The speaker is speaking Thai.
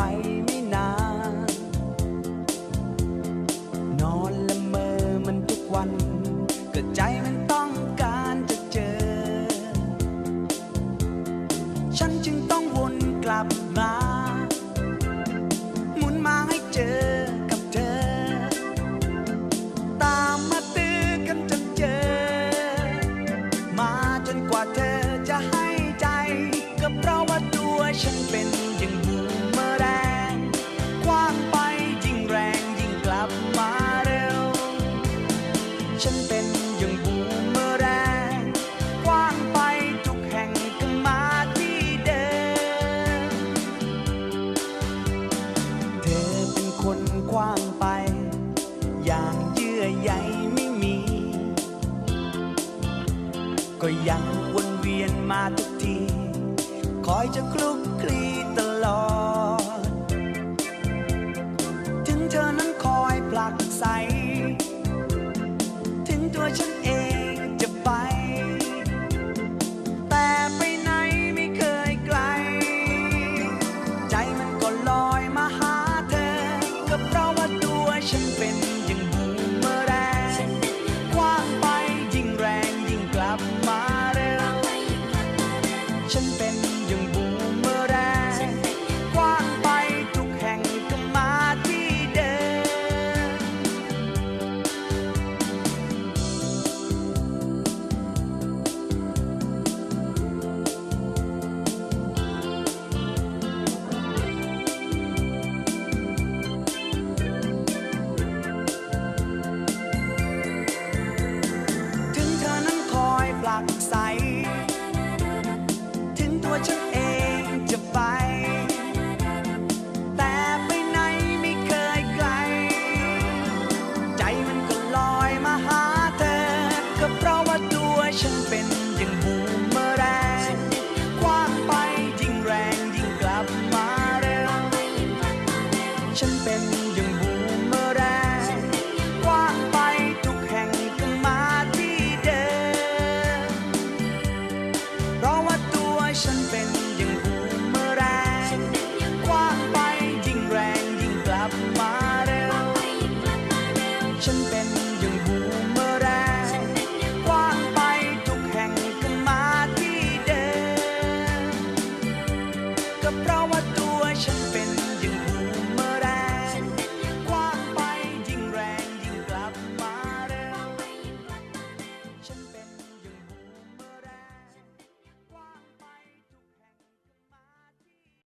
ไปไม่นาน นอนละเมอมันทุกวัน เกิใจมันต้องการจะเจอ ฉันจึงต้องวนกลับมา หมุนมาให้เจอ ยังบูมแรงกว้างไปทุกแห่งก็มาที่เดิม เธอเป็นคนกว้างไป อย่างเยื่อใยไม่มี ก็ยังวนเวียนมาทุกที คอยจะคลุกคลี เป็น ว้า